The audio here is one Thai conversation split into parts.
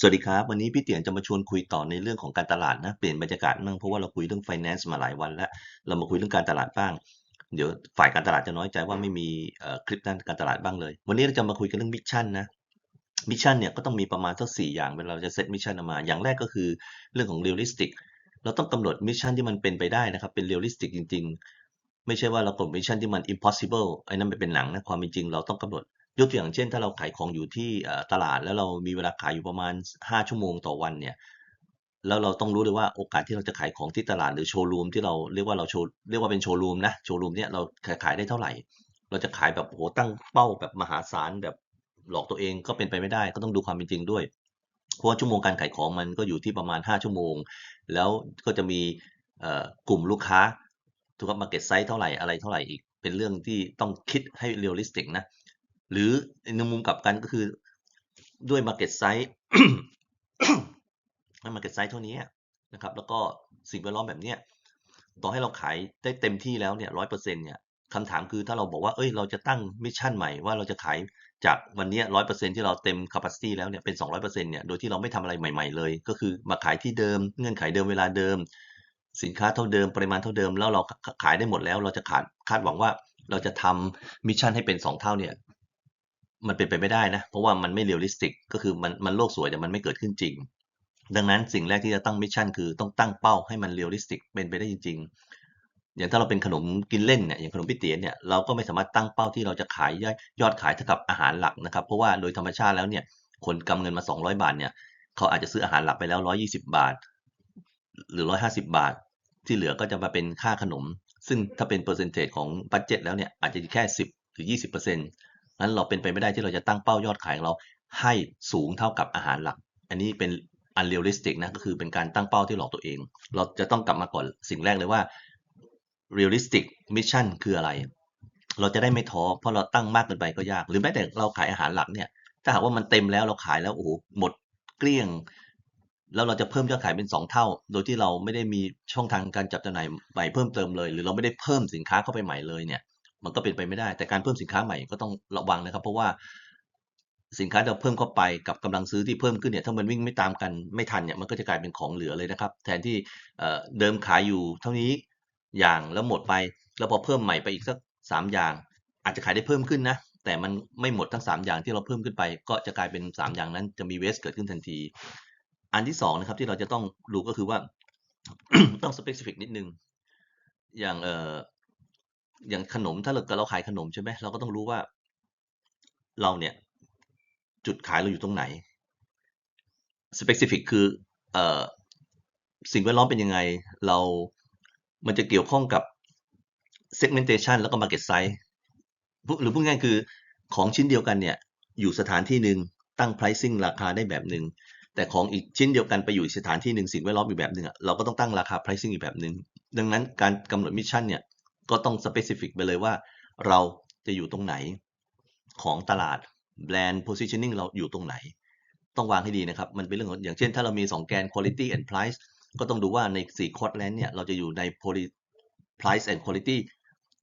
สวัสดีครับ วันนี้พี่เตียนจะมาชวนคุยต่อในเรื่องของการตลาดนะ เปลี่ยนบรรยากาศมั่งเพราะว่าเราคุยเรื่อง finance มาหลายวันแล้ว เรามาคุยเรื่องการตลาดบ้าง เดี๋ยวฝ่ายการตลาดจะน้อยใจว่าไม่มีคลิปด้านการตลาดบ้างเลย วันนี้เราจะมาคุยกันเรื่องมิชชั่นนะมิชชั่นเนี่ยก็ต้องมีประมาณสักสี่อย่างเวลาเราจะเซตมิชชั่นออกมา อย่างแรกก็คือเรื่องของ realistic เราต้องกำหนดมิชชั่นที่มันเป็นไปได้นะครับ เป็น realistic จริง ๆ ไม่ใช่ว่าเรากำหนดมิชชั่นที่มัน impossible ไอ้นั่นมันเป็นหนังนะความเป็นจริงเราต้องกำหนด ยกตัวอย่างเช่น ถ้าเราขายของอยู่ที่ตลาดแล้วเรามีเวลาขายอยู่ประมาณ 5 ชั่วโมงต่อวันเนี่ยแล้วเราต้องรู้เลยว่าโอกาสที่เราจะขายของที่ตลาดหรือโชว์รูมที่เราเรียกว่าเราโชว์เรียกว่าเป็นโชว์รูมนะโชว์รูมเนี่ยเราขายได้เท่าไหร่ เราจะขายแบบโหตั้งเป้าแบบมหาศาลแบบหลอกตัวเองก็เป็นไปไม่ได้ก็ต้องดูความเป็นจริงด้วยเพราะว่าชั่วโมงการขายของมันก็อยู่ที่ประมาณ 5 ชั่วโมง แล้วก็จะมีกลุ่มลูกค้าถูกกับมาเก็ตไซส์เท่าไหร่อะไรเท่าไหร่อีก เป็นเรื่องที่ต้องคิดให้เรียลลิสติกนะ หรือในมุมกลับกันก็คือด้วย Market Size ให้ Market Size เท่านี้นะครับ แล้วก็สิ่งแวดล้อมแบบเนี้ยต่อให้เราขายได้เต็มที่แล้วเนี่ยร้อยเปอร์เซ็นเนี่ยคำถามคือถ้าเราบอกว่า เอ้ย เราจะตั้งมิชชั่นใหม่ว่าเราจะขายจากวันนี้ร้อยเปอร์เซ็นที่เราเต็ม capacity แล้วเนี่ยเป็นสองร้อยเปอร์เซ็นเนี่ย โดยที่เราไม่ทำอะไรใหม่ ๆเลย ก็คือมาขายที่เดิม เงื่อนไขเดิมเวลาเดิม สินค้าเท่าเดิม ปริมาณเท่าเดิม แล้วเราขายได้หมดแล้ว เราจะขาดคาดหวังว่าเราจะทำมิชชั่นให้เป็นสองเท่าเนี่ย มันเป็นไปไม่ได้นะ เพราะว่ามันไม่เรียลลิสติก ก็คือมันมันโลกสวยแต่มันไม่เกิดขึ้นจริง ดังนั้นสิ่งแรกที่จะตั้งมิชชั่นคือต้องตั้งเป้าให้มันเรียลลิสติกเป็นไปได้จริง ๆ อย่างถ้าเราเป็นขนมกินเล่นเนี่ยอย่างขนมพี่เตี๋ยเนี่ยเราก็ไม่สามารถตั้งเป้าที่เราจะขายยอดยอดขายเท่ากับอาหารหลักนะครับ เพราะว่าโดยธรรมชาติแล้วเนี่ยคนกำเงินมา 200 บาทเนี่ยเขาอาจจะซื้ออาหารหลักไปแล้ว 120 บาท หรือ 150 บาท ที่เหลือก็จะมาเป็นค่าขนม ซึ่งถ้าเป็นเปอร์เซนเทจของบัตเจ็ตแล้วเนี่ยอาจจะแค่ 10 หรือ 20%เนั้นเราเป็นไปไม่ได้ที่เราจะตั้งเป้ายอดขายของเราให้สูงเท่ากับอาหารหลัก อันนี้เป็น unrealistic นะก็คือเป็นการตั้งเป้าที่หลอกตัวเอง เราจะต้องกลับมาก่อนสิ่งแรกเลยว่า realistic mission คืออะไร เราจะได้ไม่ท้อเพราะเราตั้งมากเกินไปก็ยาก หรือแม้แต่เราขายอาหารหลักเนี่ย ถ้าหากว่ามันเต็มแล้วเราขายแล้วโอ้โหหมดเกลี้ยง แล้วเราจะเพิ่มยอดขายเป็นสองเท่า โดยที่เราไม่ได้มีช่องทางการจับจำหน่ายใหม่เพิ่มเติมเลย หรือเราไม่ได้เพิ่มสินค้าเข้าไปใหม่เลยเนี่ย มันก็เป็นไปไม่ได้ แต่การเพิ่มสินค้าใหม่ก็ต้องระวังนะครับ เพราะว่าสินค้าเราเพิ่มเข้าไปกับกำลังซื้อที่เพิ่มขึ้นเนี่ยถ้ามันวิ่งไม่ตามกันไม่ทันเนี่ยมันก็จะกลายเป็นของเหลือเลยนะครับ แทนที่เดิมขายอยู่เท่านี้อย่างแล้วหมดไป แล้วพอเพิ่มใหม่ไปอีกสักสามอย่าง อาจจะขายได้เพิ่มขึ้นนะแต่มันไม่หมดทั้งสามอย่างที่เราเพิ่มขึ้นไป ก็จะกลายเป็นสามอย่างนั้นจะมีเวสเกิดขึ้นทันที อันที่สองนะครับที่เราจะต้องดูก็คือว่าต้องสเปกซิฟิกนิดนึงอย่างเอ่อ อย่างขนมถ้าเราเราขายขนมใช่ไหมเราก็ต้องรู้ว่า เราเนี่ย จุดขายเราอยู่ตรงไหน specific คือเอ่อสิ่งแวดล้อมเป็นยังไง เรา มันจะเกี่ยวข้องกับ segmentation แล้วก็ market size หรือพูดง่ายๆคือของชิ้นเดียวกันเนี่ย อยู่สถานที่หนึ่งตั้ง pricing ราคาได้แบบหนึ่งแต่ของอีกชิ้นเดียวกันไปอยู่สถานที่หนึ่งสิ่งแวดล้อมอีกแบบหนึ่งเราก็ต้องตั้งราคา pricing อีกแบบหนึ่งดังนั้นการกำหนดมิชชั่นเนี่ย ก็ต้อง specific ไปเลยว่า เราจะอยู่ตรงไหนของตลาดแบรนด์ positioning เราอยู่ตรงไหน ต้องวางให้ดีนะครับ มันเป็นเรื่องของอย่างเช่นถ้าเรามี 2 แกน quality and price ก็ต้องดูว่าใน4 quadrant เนี่ยเราจะอยู่ใน price and quality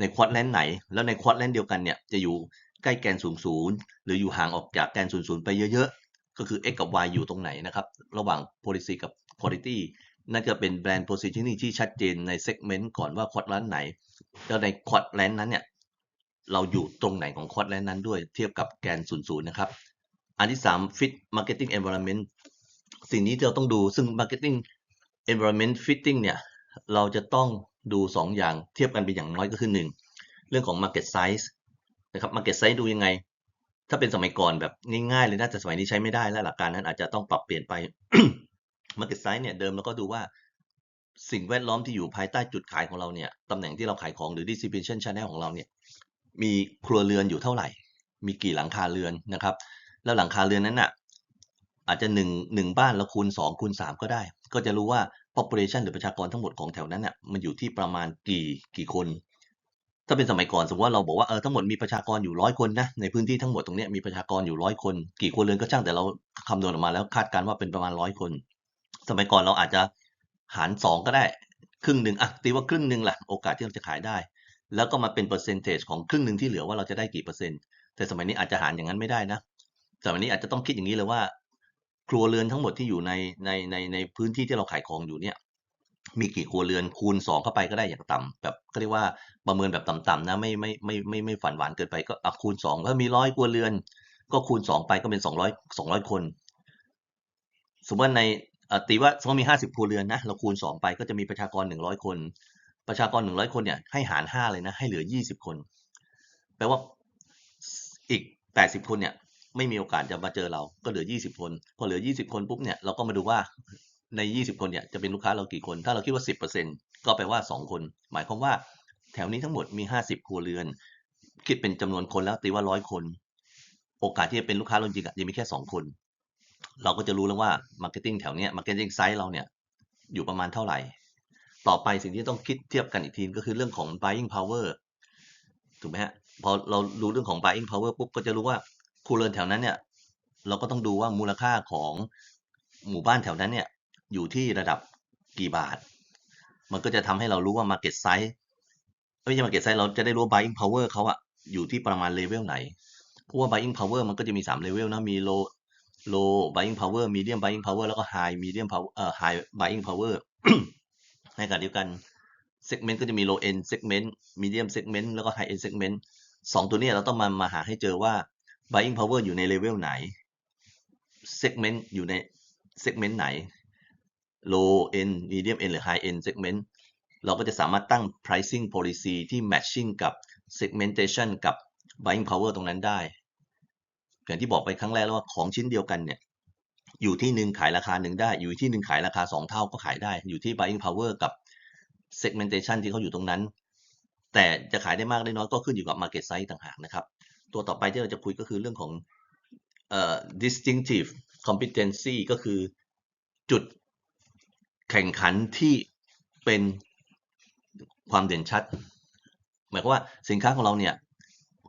ใน quadrant ไหน แล้วใน quadrant เดียวกันเนี่ยจะอยู่ใกล้แกน00หรืออยู่ห่างออกจากแกน00ไปเยอะๆ ก็คือ x กับ y อยู่ตรงไหนนะครับ ระหว่าง policy กับ quality นั่นก็เป็นแบรนด์ positioning ที่ชัดเจนใน segment ก่อนว่า quadrant ไหน แล้วใน quadrant นั้นเนี่ย เราอยู่ตรงไหนของ quadrant นั้นด้วย เทียบกับแกน 00 นะครับ อันที่ 3 fit marketing environment สิ่งนี้เราต้องดูซึ่ง marketing environment fitting เนี่ย เราจะต้องดู 2 อย่างเทียบกันเป็นอย่างน้อยก็คือ 1 เรื่องของ market size นะครับ market size ดูยังไง ถ้าเป็นสมัยก่อนแบบง่ายๆเลยนะแต่สมัยนี้ใช้ไม่ได้แล้วหลักการนั้นอาจจะต้องปรับเปลี่ยนไป market size เนี่ยเดิมเราก็ดูว่าสิ่งแวดล้อมที่อยู่ภายใต้จุดขายของเราเนี่ยตำแหน่งที่เราขายของหรือ distribution channel ของเราเนี่ยมีครัวเรือนอยู่เท่าไหร่ มีกี่หลังคาเรือนนะครับ แล้วหลังคาเรือนนั้นน่ะอาจจะหนึ่งหนึ่งบ้านแล้วคูณสองคูณสามก็ได้ ก็จะรู้ว่า population หรือประชากรทั้งหมดของแถวนั้นน่ะมันอยู่ที่ประมาณกี่กี่คน ถ้าเป็นสมัยก่อนสมมติว่าเราบอกว่าเออทั้งหมดมีประชากรอยู่ร้อยคนนะในพื้นที่ทั้งหมดตรงนี้มีประชากรอยู่ร้อยคน กี่ครัวเรือนก็ช่างแต่เราคำนวณออกมาแล้วคาดการณ์ว่าเป็นประมาณร้อยคน สมัยก่อนเราอาจจะหารสองก็ได้ ครึ่งหนึ่งอะตีว่าครึ่งหนึ่งแหละโอกาสที่เราจะขายได้ แล้วก็มาเป็นเปอร์เซนเทจของครึ่งหนึ่งที่เหลือว่าเราจะได้กี่เปอร์เซ็นต์ แต่สมัยนี้อาจจะหารอย่างนั้นไม่ได้นะสมัยนี้อาจจะต้องคิดอย่างนี้เลยว่า ครัวเรือนทั้งหมดที่อยู่ในในในในพื้นที่ที่เราขายของอยู่เนี่ยมีกี่ครัวเรือนคูณสองเข้าไปก็ได้อย่างต่ำแบบก็เรียกว่าประเมินแบบต่ำๆนะไม่ไม่ไม่ไม่ไม่ฝันหวานเกินไปก็อะคูณสองแล้วมีร้อยครัวเรือน ก็คูณสองไปก็เป็นสองร้อยสองร้อยคน สมมติว่าใน ตีว่าสมมติมีห้าสิบครัวเรือนนะเราคูณสองไปก็จะมีประชากรหนึ่งร้อยคน ประชากรหนึ่งร้อยคนเนี่ยให้หารห้าเลยนะ ให้เหลือยี่สิบคน แปลว่าอีกแปดสิบคนเนี่ยไม่มีโอกาสจะมาเจอเราก็เหลือยี่สิบคน พอเหลือยี่สิบคนปุ๊บเนี่ยเราก็มาดูว่าในยี่สิบคนเนี่ยจะเป็นลูกค้าเรากี่คน ถ้าเราคิดว่าสิบเปอร์เซ็นก็แปลว่าสองคน หมายความว่าแถวนี้ทั้งหมดมีห้าสิบครัวเรือน คิดเป็นจำนวนคนแล้วตีว่าร้อยคน โอกาสที่จะเป็นลูกค้าเราจริงๆอะยังมีแค่สองคน เราก็จะรู้แล้วว่ามาร์เก็ตติ้งแถวเนี้ยมาร์เก็ตติ้งไซส์เราเนี่ยอยู่ประมาณเท่าไหร่ ต่อไปสิ่งที่ต้องคิดเทียบกันอีกทีก็คือเรื่องของ buying power ถูกไหมฮะ พอเรารู้เรื่องของ buying power ปุ๊บก็จะรู้ว่าครัวเรือนแถวนั้นเนี่ยเราก็ต้องดูว่ามูลค่าของหมู่บ้านแถวนั้นเนี่ยอยู่ที่ระดับกี่บาท มันก็จะทำให้เรารู้ว่า market size ไม่ใช่ market size เราจะได้รู้ buying power เขาอะอยู่ที่ประมาณเลเวลไหน เพราะว่า buying power มันก็จะมี3เลเวลนะ มี low low buying power medium buying power แล้วก็ high medium power เอ่อ high buying power ในขณะเดียวกัน segment ก็จะมี low end segment medium segment แล้วก็ high end segment สองตัวนี้เราต้องมามาหาให้เจอว่า buying power อยู่ในเลเวลไหน segment อยู่ใน segment ไหน low end medium end หรือ high end segment เราก็จะสามารถตั้ง pricing policy ที่ matching กับ segmentation กับ buying power ตรงนั้นได้ อย่างที่บอกไปครั้งแรกแล้วว่าของชิ้นเดียวกันเนี่ยอยู่ที่หนึ่งขายราคาหนึ่งได้ อยู่ที่หนึ่งขายราคาสองเท่าก็ขายได้ อยู่ที่ buying power กับ segmentation ที่เขาอยู่ตรงนั้น แต่จะขายได้มากได้น้อยก็ขึ้นอยู่กับ market size ต่างหากนะครับ ตัวต่อไปที่เราจะคุยก็คือเรื่องของเอ่อ distinctive competency ก็คือจุดแข่งขันที่เป็นความเด่นชัด หมายความว่าสินค้าของเราเนี่ย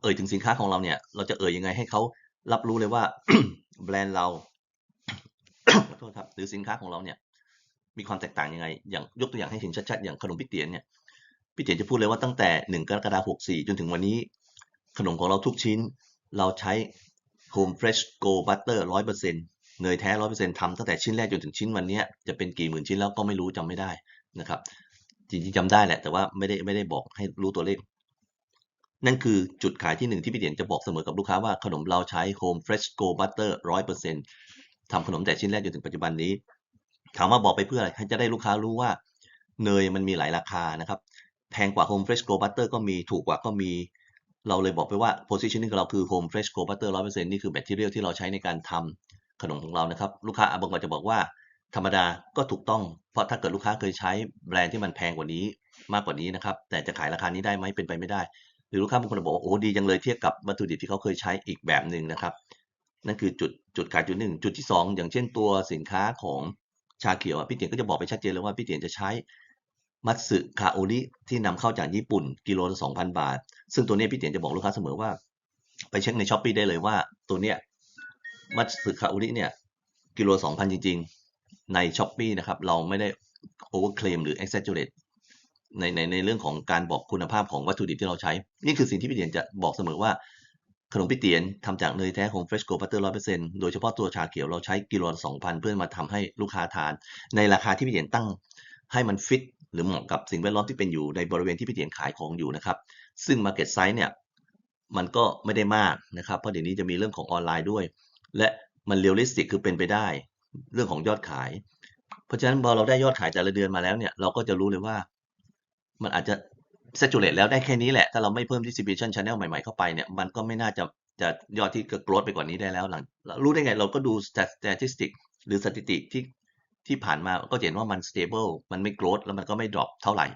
เอ่ยถึงสินค้าของเราเนี่ยเราจะเอ่ยยังไงให้เขา รับรู้เลยว่าแบรนด์เราขอโทษครับหรือสินค้าของเราเนี่ย มีความแตกต่างยังไง อย่างยกตัวอย่างให้เห็นชัดๆอย่างขนมพี่เตียนเนี่ยพี่เตียนจะพูดเลยว่าตั้งแต่หนึ่งกรกฎาคม64จนถึงวันนี้ ขนมของเราทุกชิ้น เราใช้ Home Fresh Go Butter 100%เนยแท้100%ทำตั้งแต่ชิ้นแรกจนถึงชิ้นวันนี้จะเป็นกี่หมื่นชิ้นแล้วก็ไม่รู้จำไม่ได้นะครับจริงๆจำได้แหละ แต่ว่าไม่ได้ไม่ได้บอกให้รู้ตัวเลข นั่นคือจุดขายที่หนึ่งที่พี่เตียนจะบอกเสมอกับลูกค้าว่าขนมเราใช้ Home Fresh Go Butter 100%ทำขนมแต่ชิ้นแรกจนถึงปัจจุบันนี้ ถามว่าบอกไปเพื่ออะไรให้จะได้ลูกค้ารู้ว่าเนยมันมีหลายราคานะครับ แพงกว่า Home Fresh Go Butter ก็มีถูกกว่าก็มี เราเลยบอกไปว่า positioning ของเราคือ Home Fresh Go Butter 100%นี่คือ material ที่เราใช้ในการทำขนมของเรานะครับ ลูกค้าบางคนจะบอกว่าธรรมดาก็ถูกต้อง เพราะถ้าเกิดลูกค้าเคยใช้แบรนด์ที่มันแพงกว่านี้มากกว่านี้นะครับ แต่จะขายราคานี้ได้ไหมเป็นไปไม่ได้ หรือลูกค้าบางคนบอกว่าโอ้ดีจังเลยเทียบกับวัตถุดิบที่เขาเคยใช้อีกแบบหนึ่งนะครับนั่นคือจุดจุดขายจุดหนึ่งจุดที่สองอย่างเช่นตัวสินค้าของชาเขียวพี่เตียนก็จะบอกไปชัดเจนเลยว่าพี่เตียนจะใช้มัตสึคาโอริที่นำเข้าจากญี่ปุ่นกิโลละสองพันบาท ซึ่งตัวนี้พี่เตียนจะบอกลูกค้าเสมอว่า ไปเช็คในช้อปปีได้เลยว่าตัวเนี้ยมัตสึคาโอริเนี่ยกิโลสองพันจริง ๆ ในช้อปปีนะครับเราไม่ได้โอเวอร์เคลมหรือ exaggerate ในในในเรื่องของการบอกคุณภาพของวัตถุดิบที่เราใช้ นี่คือสิ่งที่พี่เตียนจะบอกเสมอว่า ขนมพี่เตียนทำจากเนยแท้ของ Fresh Go Butter 100%โดยเฉพาะตัวชาเขียวเราใช้กิโลละ2,000เพื่อมาทำให้ลูกค้าทาน ในราคาที่พี่เตียนตั้งให้มันฟิตหรือเหมาะกับสิ่งแวดล้อมที่เป็นอยู่ในบริเวณที่พี่เตียนขายของอยู่นะครับ ซึ่ง Market Size เนี่ยมันก็ไม่ได้มากนะครับ เพราะเดี๋ยวนี้จะมีเรื่องของออนไลน์ด้วย และมันเรียลลิสติกคือเป็นไปได้ เรื่องของยอดขาย เพราะฉะนั้นพอเราได้ยอดขายแต่ละเดือนมาแล้วเนี่ยเราก็จะรู้เลยว่า มันอาจจะ saturate แล้วได้แค่นี้แหละ ถ้าเราไม่เพิ่ม distribution channel ใหม่ๆเข้าไปเนี่ย มันก็ไม่น่าจะจะยอดที่เกิด growth ไปกว่านี้ได้แล้วหลัง รู้ได้ไงเราก็ดู statistic หรือสถิติที่ที่ผ่านมาก็เห็นว่ามัน stable มันไม่ growth แล้วมันก็ไม่ drop เท่าไหร่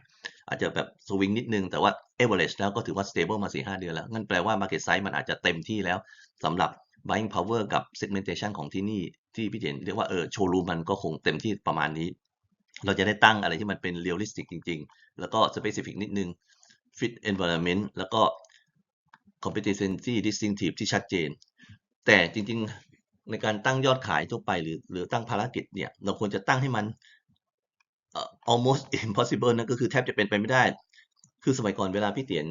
อาจจะแบบ swing นิดนึง แต่ว่า average แล้วก็ถือว่า stable มา 4-5 เดือนแล้วงั้นแปลว่า market size มันอาจจะเต็มที่แล้วสำหรับ buying power กับ segmentation ของที่นี่ที่พี่เห็นเรียกว่าเออโชว์รูมมันก็คงเต็มที่ประมาณนี้ เราจะได้ตั้งอะไรที่มันเป็น realistic จริง ๆ แล้วก็ specific นิดนึง fit environment แล้วก็ competency distinctive ที่ชัดเจน แต่จริงๆ ในการตั้งยอดขายทั่วไปหรือหรือตั้งภารกิจเนี่ย เราควรจะตั้งให้มัน almost impossible นะก็คือแทบจะเป็นไปไม่ได้ คือสมัยก่อนเวลาพี่เตียน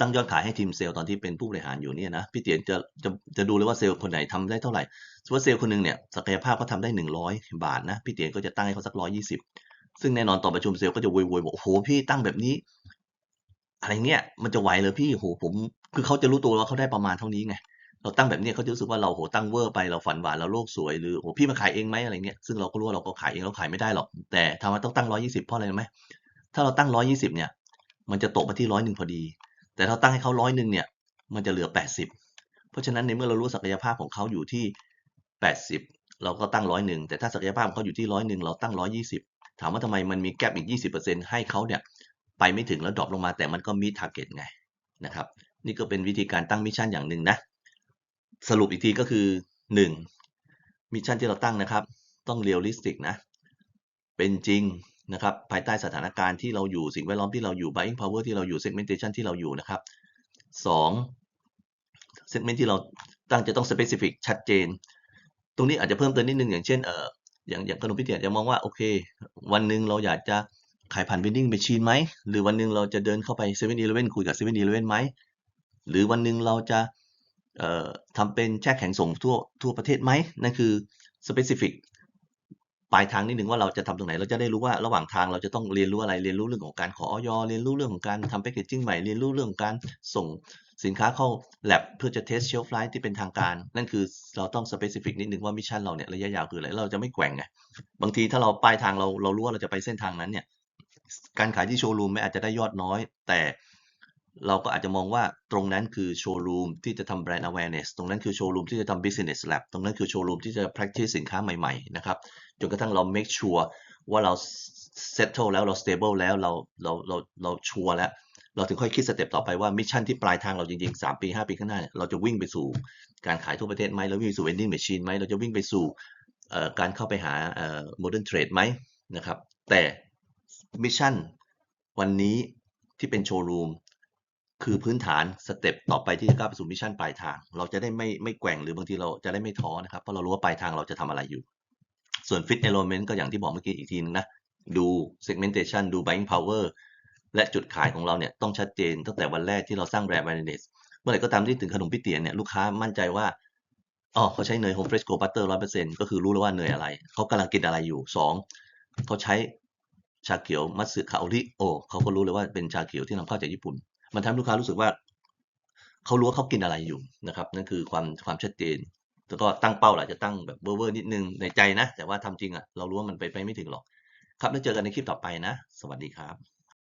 ตั้งยอดขายให้ทีมเซลล์ตอนที่เป็นผู้บริหารอยู่เนี่ยนะพี่เตียนจะจะจะดูเลยว่าเซลล์คนไหนทำได้เท่าไหร่สมมติว่าเซลล์คนหนึงเนี่ยศักยภาพเขาทำได้หนึ่งร้อยบาทนะพี่เตียนก็จะตั้งให้เขาสักร้อยยี่สิบซึ่งแน่นอนตอนประชุมเซลล์ก็จะโวยๆบอกโอ้โหพี่ตั้งแบบนี้ อะไรเงี้ยมันจะไหวเลยพี่โหผม คือเขาจะรู้ตัวว่าเขาได้ประมาณเท่านี้ไงเราตั้งแบบนี้เขาจะรู้สึกว่าเราโหตั้งเวอร์ไปเราฝันหวานเราโลกสวยหรือโหพี่มาขายเองไหมอะไรเงี้ยซึ่งเราก็รู้ว่าเราก็ขายเองเราขายไม่ได้หรอกแต่ทำไมต้องตั้งร้อยี่สิบเพราะอะไรไหมถ้าเราตั้งร้อยี่สิบเนี่ย มันจะตกมาที่ร้อยหนึ่งพอดี แต่ถ้าตั้งให้เขาร้อยหนึ่งเนี่ย มันจะเหลือแปดสิบเพราะฉะนั้นในเมื่อเรารู้ศักยภาพของเขาอยู่ที่แปดสิบเราก็ตั้งร้อยหนึ่งแต่ถ้าศักยภาพของเขาอยู่ที่ร้อยหนึ่งเราตั้งร้อยี่สิบถามว่าทำไมมันมีแกลบอีกยี่สิบเปอร์เซ็นให้เขาเนี่ยไปไม่ถึงแล้วดรอปลงมาแต่มันก็มีทาร์เก็ตไงนะครับ นี่ก็เป็นวิธีการตั้งมิชชั่นอย่างหนึ่งนะ สรุปอีกทีก็คือหนึ่งมิชชั่นที่เราตั้งนะครับ ต้องเรียลลิสติกนะ เป็นจริง นะครับภายใต้สถานการณ์ที่เราอยู่สิ่งแวดล้อมที่เราอยู่ buying power ที่เราอยู่ segmentation ที่เราอยู่นะครับสอง segment ที่เราตั้งจะต้อง specific ชัดเจน ตรงนี้อาจจะเพิ่มเติมนิดนึงอย่างเช่นเอออย่างอย่างขนมพิเศษจะมองว่าโอเค วันหนึ่งเราอยากจะขายผ่าน vending machine ไหมหรือวันหนึ่งเราจะเดินเข้าไป7 e เ e ่ e อคุยกับ7 e เ e ่ e ไหมหรือวันหนึ่งเราจะเอ่อทำเป็นแช่แข็งส่งทั่วทั่วประเทศไหมนั่นคือ specific ปลายทางนิดหนึ่งว่าเราจะทำตรงไหน เราจะได้รู้ว่าระหว่างทางเราจะต้องเรียนรู้อะไร เรียนรู้เรื่องของการขอออยเรียนรู้เรื่องของการทำแพคเกจจิ้งใหม่ เรียนรู้เรื่องการส่งสินค้าเข้า lab เพื่อจะ test shelf life ที่เป็นทางการ นั่นคือเราต้อง specific นิดหนึ่งว่ามิชชั่นเราเนี่ยระยะยาวคืออะไร เราจะไม่แกว่งไง บางทีถ้าเราปลายทางเราเรารู้ว่าเราจะไปเส้นทางนั้นเนี่ย การขายที่โชว์รูมไม่อาจจะได้ยอดน้อย แต่ เราก็อาจจะมองว่าตรงนั้นคือโชว์รูมที่จะทำ brand awareness ตรงนั้นคือโชว์รูมที่จะทำ business lab ตรงนั้นคือโชว์รูมที่จะ practice สินค้าใหม่ๆนะครับจนกระทั่งเรา make sure ว่าเรา settle แล้วเรา stable แล้วเราเราเราเราชัวร์แล้วเราถึงค่อยคิดสเต็ปต่อไปว่ามิชชั่นที่ปลายทางเราจริงๆ 3 ปี 5 ปีข้างหน้า เราจะวิ่งไปสู่การขายทั่วประเทศไหมเราวิ่งไปสู่ vending machine ไหมเราจะวิ่งไปสู่การเข้าไปหา modern trade ไหมนะครับแต่มิชชั่นวันนี้ที่เป็นโชว์รูม คือพื้นฐานสเต็ปต่อไปที่จะก้าวไปสู่มิชชั่นปลายทาง เราจะได้ไม่ไม่แกว่งหรือบางทีเราจะได้ไม่ท้อนะครับเพราะเรารู้ว่าปลายทางเราจะทำอะไรอยู่ ส่วน fit element ก็อย่างที่บอกเมื่อกี้อีกทีนึงนะดู segmentation ดู buying power และจุดขายของเราเนี่ยต้องชัดเจนตั้งแต่วันแรกที่เราสร้างแบรนด์ awareness เมื่อไหร่ก็ตามที่ถึงขนมพี่เตียนเนี่ยลูกค้ามั่นใจว่าอ๋อเขาใช้เนย home fresh go butter ร้อยเปอร์เซ็นต์ก็คือรู้แล้วว่าเนยอะไร เขากำลังกินอะไรอยู่สองเขาใช้ชาเขียวมัตสึคาโอริโอเขาก็รู้เลยว่าเป็นชาเขียวที่นำเข้าจากญี่ปุ่น มันทำให้ลูกค้ารู้สึกว่าเขารู้ว่าเขากินอะไรอยู่นะครับ นั่นคือความความชัดเจน แล้วก็ตั้งเป้าหละจะตั้งแบบเวอร์ๆนิดนึงในใจนะ แต่ว่าทำจริงอะเรารู้ว่ามันไปไปไม่ถึงหรอก ครับแล้วเจอกันในคลิปต่อไปนะ สวัสดีครับ